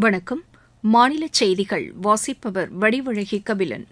வணக்கம். மாநில செய்திகள் வாசிப்பவர் வடிவழகி கபிலன்.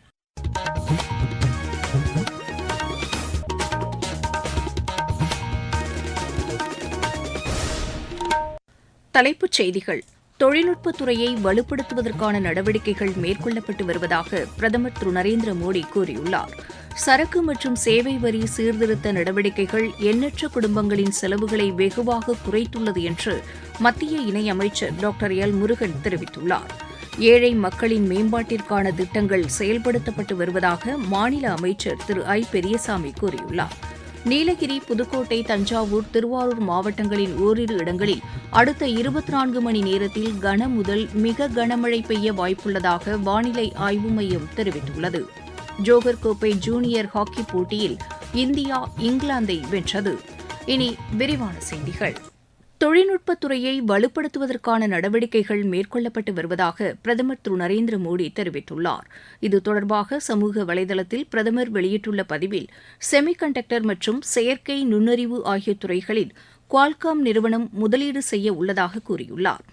தலைப்புச் செய்திகள். தொழில்நுட்பத் துறையை வலுப்படுத்துவதற்கான நடவடிக்கைகள் மேற்கொள்ளப்பட்டு வருவதாக பிரதமர் திரு நரேந்திர மோடி கூறியுள்ளார். சரக்கு மற்றும் சேவை வரி சீர்திருத்த நடவடிக்கைகள் எண்ணற்ற குடும்பங்களின் செலவுகளை வெகுவாக குறைத்துள்ளது என்று மத்திய இணையமைச்சர் டாக்டர் எல். முருகன் தெரிவித்துள்ளார். ஏழை மக்களின் மேம்பாட்டிற்கான திட்டங்கள் செயல்படுத்தப்பட்டு வருவதாக மாநில அமைச்சர் திரு. ஐ. பெரியசாமி கூறியுள்ளார். நீலகிரி புதுக்கோட்டை தஞ்சாவூர் திருவாரூர் மாவட்டங்களின் ஓரிரு இடங்களில் அடுத்த இருபத்தி நான்கு மணி நேரத்தில் கன முதல் மிக கனமழை பெய்ய வாய்ப்புள்ளதாக வானிலை ஆய்வு மையம் தெரிவித்துள்ளது. ஜோகர் கோப்பை ஜூனியர் ஹாக்கி போட்டியில் இந்தியா இங்கிலாந்தை வென்றது. இனி விரிவான செய்திகள். தொழில்நுட்பத்துறையை வலுப்படுத்துவதற்கான நடவடிக்கைகள் மேற்கொள்ளப்பட்டு வருவதாக பிரதமர் திரு நரேந்திர மோடி தெரிவித்துள்ளார். இது தொடர்பாக சமூக வலைதளத்தில் பிரதமர் வெளியிட்டுள்ள பதிவில் செமிகண்டக்டர் மற்றும் செயற்கை நுண்ணறிவு ஆகிய துறைகளில் குவால்காம் நிறுவனம் முதலீடு செய்ய உள்ளதாக கூறியுள்ளார்.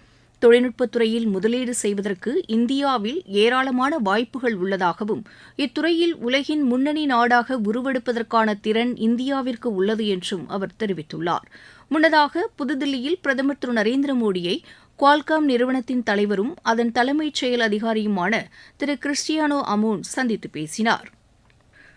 தொழில்நுட்பத் துறையில் முதலீடு செய்வதற்கு இந்தியாவில் ஏராளமான வாய்ப்புகள் உள்ளதாகவும் இத்துறையில் உலகின் முன்னணி நாடாக உருவெடுப்பதற்கான திறன் இந்தியாவிற்கு உள்ளது என்றும் அவர் தெரிவித்துள்ளார். முன்னதாக புதுதில்லியில் பிரதமர் திரு. நரேந்திர மோடியை குவால்காம் நிறுவனத்தின் தலைவரும் அதன் தலைமைச் செயல் அதிகாரியுமான திரு. கிறிஸ்டியானோ அமோன் சந்தித்து பேசினார்.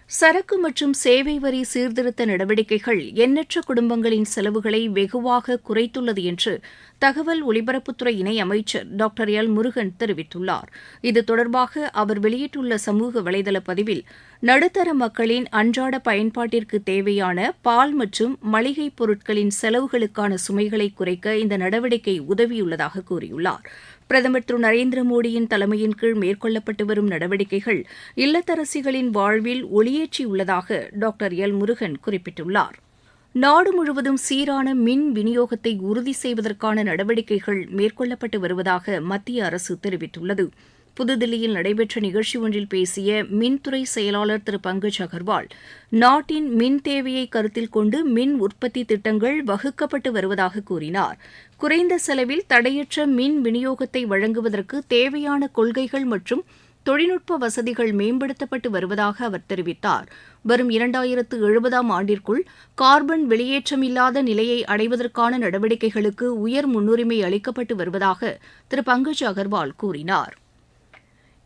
சரக்கு மற்றும் சேவை வரி சீர்திருத்த நடவடிக்கைகள் எண்ணற்ற குடும்பங்களின் செலவுகளை வெகுவாக குறைத்துள்ளது என்று தகவல் ஒலிபரப்புத்துறை இணையமைச்சர் டாக்டர் எல் முருகன் தெரிவித்துள்ளார். இது தொடர்பாக அவர் வெளியிட்டுள்ள சமூக வலைதள பதிவில் நடுத்தர மக்களின் அன்றாட பயன்பாட்டிற்கு தேவையான பால் மற்றும் மளிகைப் பொருட்களின் செலவுகளுக்கான சுமைகளை குறைக்க இந்த நடவடிக்கை உதவியுள்ளதாக கூறியுள்ளார். பிரதமர் திரு. நரேந்திர மோடியின் தலைமையின் கீழ் மேற்கொள்ளப்பட்டு வரும் நடவடிக்கைகள் இல்லத்தரசிகளின் வாழ்வில் ஒளியேற்றியுள்ளதாக டாக்டர் எல். முருகன் குறிப்பிட்டுள்ளார். நாடு முழுவதும் சீரான மின் விநியோகத்தை உறுதி செய்வதற்கான நடவடிக்கைகள் மேற்கொள்ளப்பட்டு வருவதாக மத்திய அரசு தெரிவித்துள்ளது. புதுதில்லியில் நடைபெற்ற நிகழ்ச்சி ஒன்றில் பேசிய மின்துறை செயலாளர் திரு பங்கஜ் அகர்வால் நாட்டின் மின் தேவையை கருத்தில் கொண்டு மின் உற்பத்தி திட்டங்கள் வகுக்கப்பட்டு வருவதாக கூறினார். குறைந்த செலவில் தடையற்ற மின் விநியோகத்தை வழங்குவதற்கு தேவையான கொள்கைகள் மற்றும் தொழில்நுட்ப வசதிகள் மேம்படுத்தப்பட்டு வருவதாக அவர் தெரிவித்தார். வரும் இரண்டாயிரத்து எழுபதாம் ஆண்டிற்குள் கார்பன் வெளியேற்றமில்லாத நிலையை அடைவதற்கான நடவடிக்கைகளுக்கு உயர் முன்னுரிமை அளிக்கப்பட்டு வருவதாக திரு பங்கஜ் அகர்வால் கூறினார்.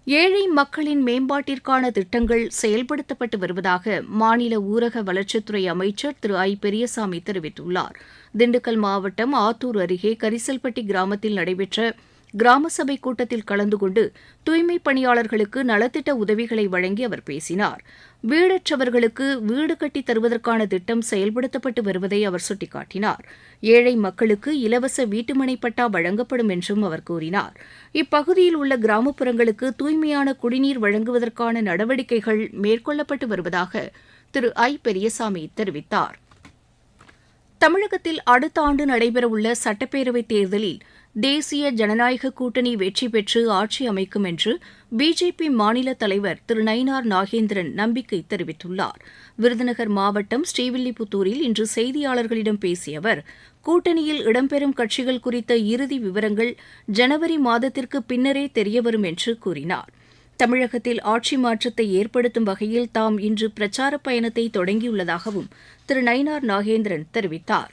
ஏழை மக்களின் மேம்பாட்டிற்கான திட்டங்கள் செயல்படுத்தப்பட்டு வருவதாக மாநில ஊரக வளர்ச்சித்துறை அமைச்சர் திரு ஐ. பெரியசாமி தெரிவித்துள்ளார். திண்டுக்கல் மாவட்டம் ஆத்தூர் அருகே கரிசல்பட்டி கிராமத்தில் நடைபெற்ற கிராம சபை கூட்டத்தில் கலந்து கொண்டு தூய்மைப் பணியாளர்களுக்கு நலத்திட்ட உதவிகளை வழங்கி அவர் பேசினார். வீடற்றவர்களுக்கு வீடு கட்டித் தருவதற்கான திட்டம் செயல்படுத்தப்பட்டு வருவதை அவர் சுட்டிக்காட்டினார். ஏழை மக்களுக்கு இலவச வீட்டுமனை பட்டா வழங்கப்படும் என்றும் அவர் கூறினார். இப்பகுதியில் உள்ள கிராமப்புறங்களுக்கு தூய்மையான குடிநீர் வழங்குவதற்கான நடவடிக்கைகள் மேற்கொள்ளப்பட்டு வருவதாக திரு ஐ. பெரியசாமி தெரிவித்தார். தமிழகத்தில் அடுத்த ஆண்டு நடைபெறவுள்ள சட்டப்பேரவைத் தேர்தலில் தேசிய ஜனநாயக கூட்டணி வெற்றி பெற்று ஆட்சி அமைக்கும் என்று பிஜேபி மாநில தலைவர் திரு நயினார் நாகேந்திரன் நம்பிக்கை தெரிவித்துள்ளார். விருதுநகர் மாவட்டம் ஸ்ரீவில்லிபுத்தூரில் இன்று செய்தியாளர்களிடம் பேசிய அவர் கூட்டணியில் இடம்பெறும் கட்சிகள் குறித்த இறுதி விவரங்கள் ஜனவரி மாதத்திற்கு பின்னரே தெரியவரும் என்று கூறினார். தமிழகத்தில் ஆட்சி மாற்றத்தை ஏற்படுத்தும் வகையில் தாம் இன்று பிரச்சார பயணத்தை தொடங்கியுள்ளதாகவும் திரு நயினார் நாகேந்திரன் தெரிவித்தார்.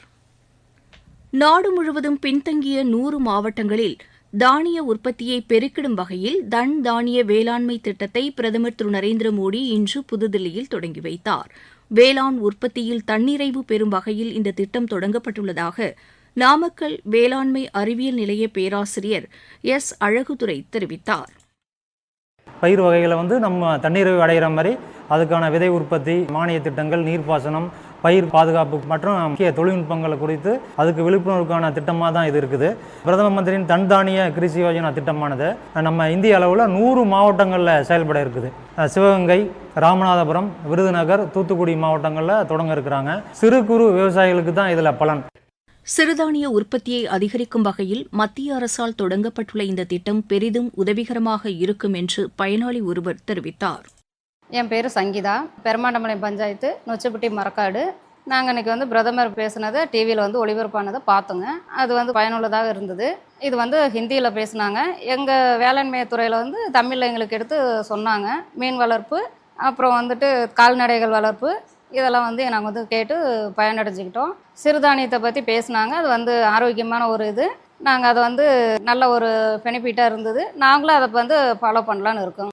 நாடு முழுவதும் பின்தங்கிய நூறு மாவட்டங்களில் தானிய உற்பத்தியை பெருக்கிடும் வகையில் தன் தானிய வேளாண்மை திட்டத்தை பிரதமர் திரு நரேந்திர மோடி இன்று புதுதில்லியில் தொடங்கி வைத்தார். வேளாண் உற்பத்தியில் தன்னிறைவு பெறும் வகையில் இந்த திட்டம் தொடங்கப்பட்டுள்ளதாக நாமக்கல் வேளாண்மை அறிவியல் நிலைய பேராசிரியர் எஸ். அழகுதுரை தெரிவித்தார். பயிர் வகைகளை வந்து நம்ம தண்ணீரை அடைகிற மாதிரி அதுக்கான விதை உற்பத்தி மானிய திட்டங்கள் நீர்ப்பாசனம் பயிர் பாதுகாப்பு மற்றும் முக்கிய தொழில்நுட்பங்களை குறித்து அதுக்கு விழிப்புணர்வுக்கான திட்டமாக தான் இது இருக்குது. பிரதம மந்திரியின் தன்தானிய கிருஷி யோஜனா திட்டமானது நம்ம இந்திய அளவில் நூறு மாவட்டங்களில் செயல்பட இருக்குது. சிவகங்கை ராமநாதபுரம் விருதுநகர் தூத்துக்குடி மாவட்டங்களில் தொடங்க இருக்கிறாங்க. சிறு குறு விவசாயிகளுக்கு தான் இதில் பலன். சிறுதானிய உற்பத்தியை அதிகரிக்கும் வகையில் மத்திய அரசால் தொடங்கப்பட்டுள்ள இந்த திட்டம் பெரிதும் உதவிகரமாக இருக்கும் என்று பயனாளி ஒருவர் தெரிவித்தார். என் பேர் சங்கீதா. பெருமாண்டமலை பஞ்சாயத்து நொச்சிப்பட்டி மரக்காடு. நாங்கள் இன்றைக்கி வந்து பிரதமர் பேசுனதை டிவியில் வந்து ஒளிபரப்பானதை பார்த்தோங்க. அது வந்து பயனுள்ளதாக இருந்தது. இது வந்து ஹிந்தியில் பேசுனாங்க. எங்கள் வேளாண்மை துறையில் வந்து தமிழில் எங்களுக்கு எடுத்து சொன்னாங்க. மீன் வளர்ப்பு அப்புறம் வந்துட்டு கால்நடைகள் வளர்ப்பு இதெல்லாம் வந்து நாங்கள் வந்து கேட்டு பயனடைஞ்சுக்கிட்டோம். சிறுதானியத்தை பற்றி பேசுனாங்க. அது வந்து ஆரோக்கியமான ஒரு இது. நாங்கள் அதை வந்து நல்ல ஒரு பெனிஃபிட்டாக இருந்தது. நாங்களும் அதை வந்து ஃபாலோ பண்ணலான்னு இருக்கோம்.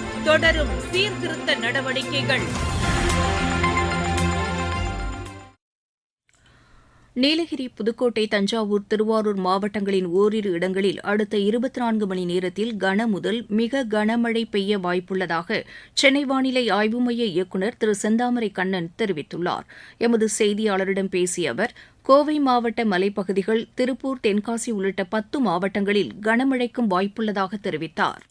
தொடரும் சீர்திருத்த நடவடிக்கைகள். நீலகிரி புதுக்கோட்டை தஞ்சாவூர் திருவாரூர் மாவட்டங்களின் ஓரிரு இடங்களில் அடுத்த இருபத்தி நான்கு மணி நேரத்தில் கன முதல் மிக கனமழை பெய்ய வாய்ப்புள்ளதாக சென்னை வானிலை ஆய்வு மைய இயக்குநர் திரு செந்தாமரை கண்ணன் தெரிவித்துள்ளார். எமது செய்தியாளரிடம் பேசிய அவர் கோவை மாவட்ட மலைப்பகுதிகள் திருப்பூர் தென்காசி உள்ளிட்ட பத்து மாவட்டங்களில் கனமழைக்கும் வாய்ப்புள்ளதாக தெரிவித்தார்.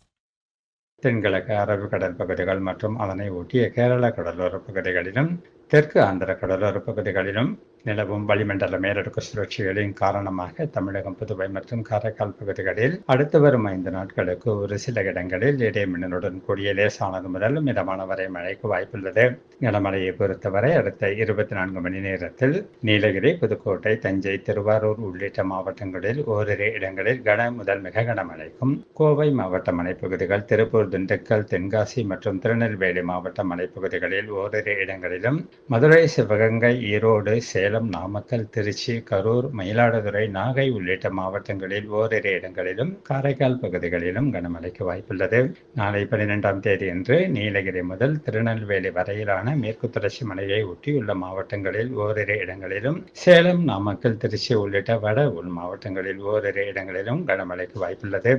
தென்கிழக்கு அரபு கடல் பகுதிகள் மற்றும் அதனை ஒட்டிய கேரள கடலோர பகுதிகளிலும் தெற்கு ஆந்திர கடலோர பகுதிகளிலும் நிலவும் வளிமண்டல மேலடுக்கு சுழற்சிகளின் காரணமாக தமிழகம் புதுவை மற்றும் காரைக்கால் பகுதிகளில் அடுத்து வரும் ஐந்து நாட்களுக்கு ஒரு சில இடங்களில் இடைமின்னலுடன் கூடிய லேசானது முதல் மிதமான வரை மழைக்கு வாய்ப்புள்ளது. கனமழையை பொறுத்தவரை அடுத்த இருபத்தி நான்கு மணி நேரத்தில் நீலகிரி புதுக்கோட்டை தஞ்சை திருவாரூர் உள்ளிட்ட மாவட்டங்களில் ஓரிரு இடங்களில் கன முதல் மிக கனமழைக்கும் கோவை மாவட்ட மலைப்பகுதிகள் திருப்பூர் திண்டுக்கல் தென்காசி மற்றும் திருநெல்வேலி மாவட்ட மலைப்பகுதிகளில் ஓரிரு இடங்களிலும் மதுரை சிவகங்கை ஈரோடு சேலம் நாமக்கல் திருச்சி கரூர் மயிலாடுதுறை நாகை உள்ளிட்ட மாவட்டங்களில் ஓரிரு இடங்களிலும் காரைக்கால் பகுதிகளிலும் கனமழைக்கு வாய்ப்புள்ளது. நாளை பன்னிரெண்டாம் தேதியன்று நீலகிரி முதல் திருநெல்வேலி வரையிலான மேற்கு தொடர்ச்சி மலையை ஒட்டியுள்ள மாவட்டங்களில் ஓரிரு இடங்களிலும் சேலம் நாமக்கல் திருச்சி உள்ளிட்ட வட உள் மாவட்டங்களில் ஓரிரு இடங்களிலும் கனமழைக்கு வாய்ப்புள்ளது.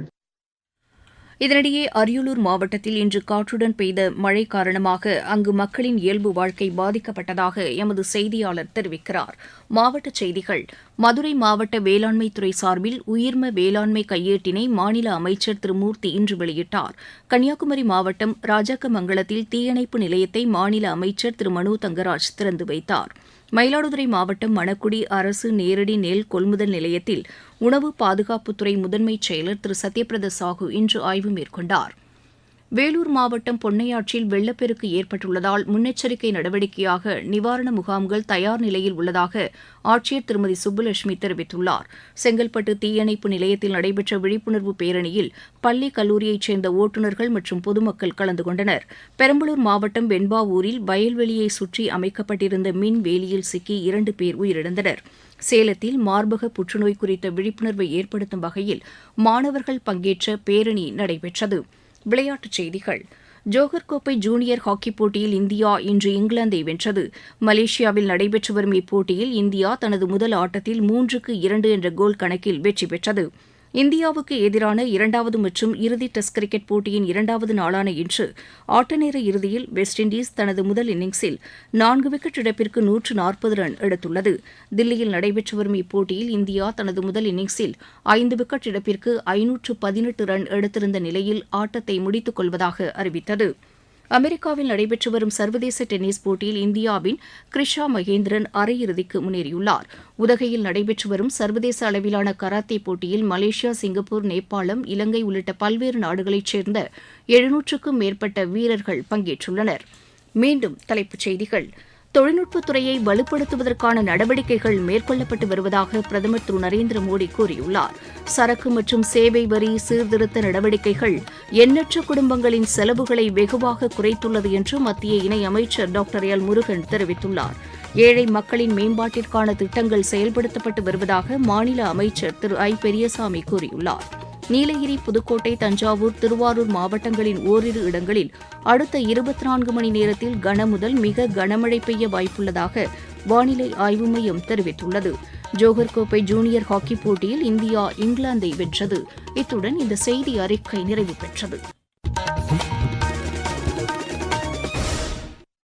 இதனிடையே அரியலூர் மாவட்டத்தில் இன்று காற்றுடன் பெய்த மழை காரணமாக அங்கு மக்களின் இயல்பு வாழ்க்கை பாதிக்கப்பட்டதாக எமது செய்தியாளர் தெரிவிக்கிறார். மாவட்டச் செய்திகள் மதுரை மாவட்ட வேளாண்மைத்துறை சார்பில் உயிர்ம வேளாண்மை கையேட்டினை மாநில அமைச்சர் திரு மூர்த்தி இன்று வெளியிட்டார். கன்னியாகுமரி மாவட்டம் ராஜாக்கமங்கலத்தில் தீயணைப்பு நிலையத்தை மாநில அமைச்சர் திரு மனு தங்கராஜ் திறந்து வைத்தார். மயிலாடுதுறை மாவட்டம் மணக்குடி அரசு நேரடி நெல் கொள்முதல் நிலையத்தில் உணவு பாதுகாப்புத்துறை முதன்மைச் செயலர் திரு சத்யபிரத சாஹூ இன்று ஆய்வு மேற்கொண்டார். வேலூர் மாவட்டம் பொன்னையாற்றில் வெள்ளப்பெருக்கு ஏற்பட்டுள்ளதால் முன்னெச்சரிக்கை நடவடிக்கையாக நிவாரண முகாம்கள் தயார் நிலையில் உள்ளதாக ஆட்சியர் திருமதி சுப்புலட்சுமி தெரிவித்துள்ளார். செங்கல்பட்டு தீயணைப்பு நிலையத்தில் நடைபெற்ற விழிப்புணர்வு பேரணியில் பள்ளி கல்லூரியைச் சேர்ந்த ஓட்டுநர்கள் மற்றும் பொதுமக்கள் கலந்து கொண்டனர். பெரம்பலூர் மாவட்டம் வெண்பாவூரில் வயல்வெளியை சுற்றி அமைக்கப்பட்டிருந்த மின் வேலியில் சிக்கி இரண்டு பேர் உயிரிழந்தனர். சேலத்தில் மார்பக புற்றுநோய் குறித்த விழிப்புணர்வை ஏற்படுத்தும் வகையில் மாணவர்கள் பங்கேற்ற பேரணி நடைபெற்றது. விளையாட்டுச் செய்திகள். ஜோஹர் கோப்பை ஜூனியர் ஹாக்கிப் போட்டியில் இந்தியா இன்று இங்கிலாந்தை வென்றது. மலேசியாவில் நடைபெற்று வரும் இப்போட்டியில் இந்தியா தனது முதல் ஆட்டத்தில் மூன்றுக்கு இரண்டு என்ற கோல் கணக்கில் வெற்றி பெற்றது. இந்தியாவுக்கு எதிரான இரண்டாவது மற்றும் இறுதி டெஸ்ட் கிரிக்கெட் போட்டியின் இரண்டாவது நாளான இன்று ஆட்டநேர இறுதியில் வெஸ்ட் இண்டீஸ் தனது முதல் இன்னிங்ஸில் நான்கு விக்கெட் இழப்பிற்கு நூற்று நாற்பது ரன் எடுத்துள்ளது. தில்லியில் நடைபெற்று வரும் இப்போட்டியில் இந்தியா தனது முதல் இன்னிங்ஸில் ஐந்து விக்கெட் இழப்பிற்கு ஐநூற்று பதினெட்டு ரன் எடுத்திருந்த நிலையில் ஆட்டத்தை முடித்துக் கொள்வதாக அறிவித்தது. அமெரிக்காவில் நடைபெற்று வரும் சர்வதேச டென்னிஸ் போட்டியில் இந்தியாவின் கிரிஷா மகேந்திரன் அரையிறுதிக்கு முன்னேறியுள்ளார். உதகையில் நடைபெற்று வரும் சர்வதேச அளவிலான கராத்தே போட்டியில் மலேசியா சிங்கப்பூர் நேபாளம் இலங்கை உள்ளிட்ட பல்வேறு நாடுகளைச் சேர்ந்த எழுநூற்றுக்கும் மேற்பட்ட வீரர்கள் பங்கேற்றுள்ளனர். மீண்டும் தலைப்புச் செய்திகள். தொழில்நுட்பத்துறையை வலுப்படுத்துவதற்கான நடவடிக்கைகள் மேற்கொள்ளப்பட்டு வருவதாக பிரதமர் திரு நரேந்திர மோடி கூறியுள்ளார். சரக்கு மற்றும் சேவை வரி சீர்திருத்த நடவடிக்கைகள் எண்ணற்ற குடும்பங்களின் செலவுகளை வெகுவாக குறைத்துள்ளது என்று மத்திய இணையமைச்சர் டாக்டர் எல் முருகன் தெரிவித்துள்ளார். ஏழை மக்களின் மேம்பாட்டிற்கான திட்டங்கள் செயல்படுத்தப்பட்டு வருவதாக மாநில அமைச்சர் திரு ஐ பெரியசாமி கூறியுள்ளார். நீலகிரி புதுக்கோட்டை தஞ்சாவூர் திருவாரூர் மாவட்டங்களின் ஓரிரு இடங்களில் அடுத்த இருபத்தி நான்கு மணி நேரத்தில் கனமுதல் மிக கனமழை பெய்ய வாய்ப்புள்ளதாக வானிலை ஆய்வு மையம் தெரிவித்துள்ளது. ஜோஹர் கோப்பை ஜூனியர் ஹாக்கி போட்டியில் இந்தியா இங்கிலாந்தை வென்றது. இத்துடன் இந்த செய்தி அறிக்கை நிறைவு பெற்றது.